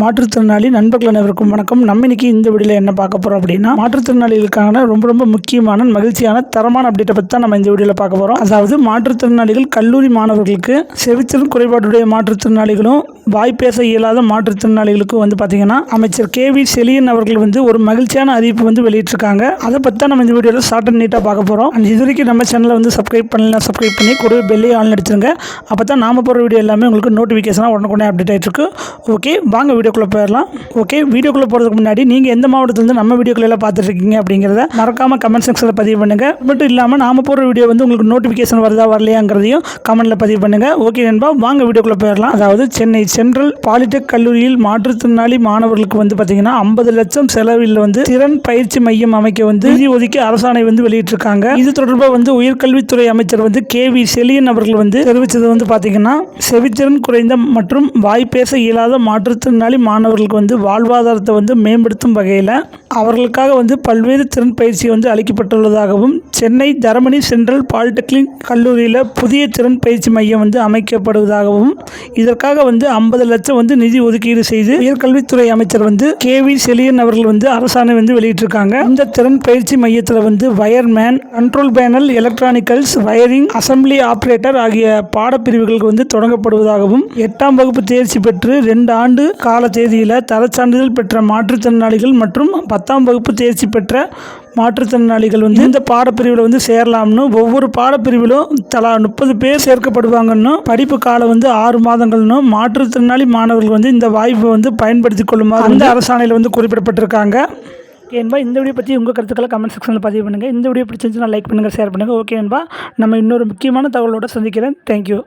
மாற்றுத்திறனாளி நண்பர்கள் அனைவருக்கும் வணக்கம். நம்ம இன்னைக்கு இந்த வீடியோவில் என்ன பார்க்க போகிறோம் அப்படின்னா மாற்றுத்திறனாளிகளுக்கான ரொம்ப ரொம்ப முக்கியமான மகிழ்ச்சியான தரமான அப்டேட்டை பற்றி தான் நம்ம இந்த வீடியோவில் பார்க்க போகிறோம் அதாவது மாற்றுத்திறனாளிகள் கல்லூரி மாணவர்களுக்கு செவித்திறன் குறைபாடுடைய மாற்றுத்திறனாளிகளும் வாய் பேச இயலாத மாற்றுத்திறனாளிகளுக்கும் வந்து பார்த்தீங்கன்னா அமைச்சர் கே வி செலியன் அவர்கள் வந்து ஒரு மகிழ்ச்சியான அறிவிப்பு வந்து வெளியிட்டிருக்காங்க. அதை பற்றி தான் நம்ம இந்த வீடியோவில் ஷார்ட் அண்ட் நீட்டாக பார்க்க போகிறோம் அண்ட் இது வரைக்கும் நம்ம சேனலை வந்து சப்ஸ்கிரைப் பண்ணலாம் சப்ஸ்கிரைப் பண்ணி கூடவே பெல்லே ஆன் அடிச்சிருங்க. அப்போ தான் நாம போகிற வீடியோ எல்லாமே உங்களுக்கு நோட்டிஃபிகேஷனாக உடனுக்குடனே அப்டேட் ஆகிட்டு இருக்கு ஓகே வாங்க வீடியோக்குள்ளே போயிடலாம். ஓகே வீடியோக்குள்ளே போகிறதுக்கு முன்னாடி நீங்கள் எந்த மாவட்டத்துலேருந்து நம்ம வீடியோக்குள்ள எல்லாம் பார்த்துட்டு இருக்கீங்க அப்படிங்கிறத மறக்காமல் கமெண்ட் செக்ஷனில் பதிவு பண்ணுங்கள் மட்டும் இல்லாமல் நாம போகிற வீடியோ வந்து உங்களுக்கு நோட்டிஃபிகேஷன் வருதா வரலையாங்கிறதையும் கமெண்ட்டில் பதிவு பண்ணுங்கள் ஓகே நண்பா வாங்க வீடியோக்குள்ளே போயிடலாம். அதாவது சென்னை சென்ட்ரல் பாலிடெக் கல்லூரியில் மாற்றுத்திறனாளி மாணவர்களுக்கு வந்து பார்த்தீங்கன்னா ஐம்பது லட்சம் செலவில் வந்து திறன் பயிற்சி மையம் அமைக்க வந்து நிதி ஒதுக்கி அரசாணை வந்து வெளியிட்டிருக்காங்க. இது தொடர்பாக வந்து உயர்கல்வித்துறை அமைச்சர் வந்து கே வி செலியன் அவர்கள் வந்து தெரிவித்தது வந்து பார்த்தீங்கன்னா செவித்திறன் குறைந்த மற்றும் வாய்ப்பேச இயலாத மாற்றுத்திறனாளி மாணவர்களுக்கு வந்து வாழ்வாதாரத்தை வந்து மேம்படுத்தும் வகையில் அவர்களுக்காக வந்து பல்வேறு திறன் பயிற்சி வந்து அளிக்கப்பட்டுள்ளதாகவும் சென்னை தரமணி சென்ட்ரல் பாலிடெக்னிக் கல்லூரியில் புதிய திறன் பயிற்சி மையம் வந்து அமைக்கப்படுவதாகவும் இதற்காக வந்து ஐம்பது லட்சம் வந்து நிதி ஒதுக்கீடு செய்து உயர்கல்வித்துறை அமைச்சர் வந்து கே வி செலியன் அவர்கள் வந்து அரசாணை வந்து வெளியிட்டிருக்காங்க. இந்த திறன் பயிற்சி மையத்தில் வந்து wireman control panel electronicals wiring assembly operator ஆகிய பாடப்பிரிவுகளுக்கு வந்து தொடங்கப்படுவதாகவும் எட்டாம் வகுப்பு தேர்ச்சி பெற்று ரெண்டு ஆண்டு கால தேதியில் தரச்சான்றிதழ் பெற்ற மாற்றுத்திறனாளிகள் மற்றும் பத்தாம் வகுப்பு தேர்ச்சி பெற்ற மாற்றுத்திறனாளிகள் வந்து இந்த பாடப்பிரிவில் வந்து சேரலாம்னு ஒவ்வொரு பாடப்பிரிவிலும் தலா முப்பது பேர் சேர்க்கப்படுவாங்கன்னு படிப்பு காலம் வந்து ஆறு மாதங்கள்னு மாற்றுத்திறனாளி மாணவர்கள் வந்து இந்த வாய்ப்பை வந்து பயன்படுத்திக் கொள்ளுமாறு அந்த அரசாணையில் வந்து குறிப்பிடப்பட்டிருக்காங்க. என்பா இந்த வீடியோ பற்றி உங்கள் கருத்துக்களை கமெண்ட் செக்ஷனில் பதிவு பண்ணுங்கள் இந்த வீடியோ பிடிச்சிருந்துச்சுன்னா லைக் பண்ணுங்கள் ஷேர் பண்ணுங்கள் ஓகே என்பா நம்ம இன்னொரு முக்கியமான தகவலோட சந்திக்கிறேன். தேங்க்யூ